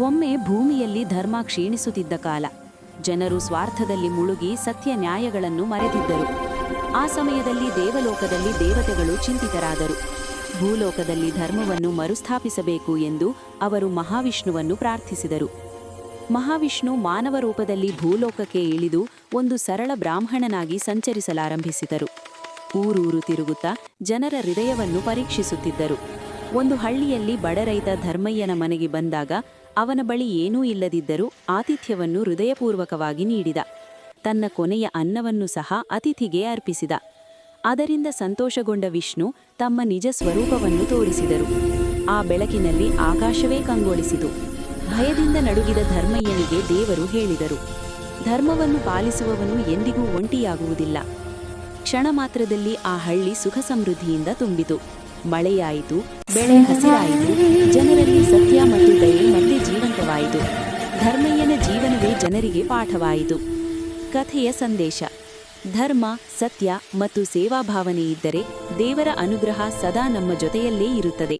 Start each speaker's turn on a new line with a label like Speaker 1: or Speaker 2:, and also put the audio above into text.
Speaker 1: ಒಮ್ಮೆ ಭೂಮಿಯಲ್ಲಿ ಧರ್ಮ ಕ್ಷೀಣಿಸುತ್ತಿದ್ದ ಕಾಲ. ಜನರು ಸ್ವಾರ್ಥದಲ್ಲಿ ಮುಳುಗಿ ಸತ್ಯ ನ್ಯಾಯಗಳನ್ನು ಮರೆತಿದ್ದರು. ಆ ಸಮಯದಲ್ಲಿ ದೇವಲೋಕದಲ್ಲಿ ದೇವತೆಗಳು ಚಿಂತಿತರಾದರು. ಭೂಲೋಕದಲ್ಲಿ ಧರ್ಮವನ್ನು ಮರುಸ್ಥಾಪಿಸಬೇಕು ಎಂದು ಅವರು ಮಹಾವಿಷ್ಣುವನ್ನು ಪ್ರಾರ್ಥಿಸಿದರು. ಮಹಾವಿಷ್ಣು ಮಾನವ ರೂಪದಲ್ಲಿ ಭೂಲೋಕಕ್ಕೆ ಇಳಿದು ಒಂದು ಸರಳ ಬ್ರಾಹ್ಮಣನಾಗಿ ಸಂಚರಿಸಲಾರಂಭಿಸಿದರು. ಊರೂರು ತಿರುಗುತ್ತಾ ಜನರ ಹೃದಯವನ್ನು ಪರೀಕ್ಷಿಸುತ್ತಿದ್ದರು. ಒಂದು ಹಳ್ಳಿಯಲ್ಲಿ ಬಡರೈತ ಧರ್ಮಯ್ಯನ ಮನೆಗೆ ಬಂದಾಗ ಅವನ ಬಳಿ ಏನೂ ಇಲ್ಲದಿದ್ದರೂ ಆತಿಥ್ಯವನ್ನು ಹೃದಯಪೂರ್ವಕವಾಗಿ ನೀಡಿದ. ತನ್ನ ಕೊನೆಯ ಅನ್ನವನ್ನು ಸಹ ಅತಿಥಿಗೆ ಅರ್ಪಿಸಿದ. ಅದರಿಂದ ಸಂತೋಷಗೊಂಡ ವಿಷ್ಣು ತಮ್ಮ ನಿಜ ಸ್ವರೂಪವನ್ನು ತೋರಿಸಿದರು. ಆ ಬೆಳಕಿನಲ್ಲಿ ಆಕಾಶವೇ ಕಂಗೊಳಿಸಿತು. ಭಯದಿಂದ ನಡುಗಿದ ಧರ್ಮಯ್ಯನಿಗೆ ದೇವರು ಹೇಳಿದರು, ಧರ್ಮವನ್ನು ಪಾಲಿಸುವವನು ಎಂದಿಗೂ ಒಂಟಿಯಾಗುವುದಿಲ್ಲ. ಕ್ಷಣ ಮಾತ್ರದಲ್ಲಿ ಆ ಹಳ್ಳಿ ಸುಖ ಸಮೃದ್ಧಿಯಿಂದ ತುಂಬಿತು. ಮಳೆಯಾಯಿತು, ಬೆಳೆ ಹಸಿರಾಯಿತು, ಜನರಲ್ಲಿ ಜೀವಂತವಾಯಿತು ಧರ್ಮಯ್ಯನ ಜೀವನವೇ ಜನರಿಗೆ ಪಾಠವಾಯಿತು. ಕಥೆಯ ಸಂದೇಶ. ಧರ್ಮ, ಸತ್ಯ ಮತ್ತು ಸೇವಾ ಭಾವನೆ ಇದ್ದರೆ ದೇವರ ಅನುಗ್ರಹ ಸದಾ ನಮ್ಮ ಜೊತೆಯಲ್ಲೇ ಇರುತ್ತದೆ.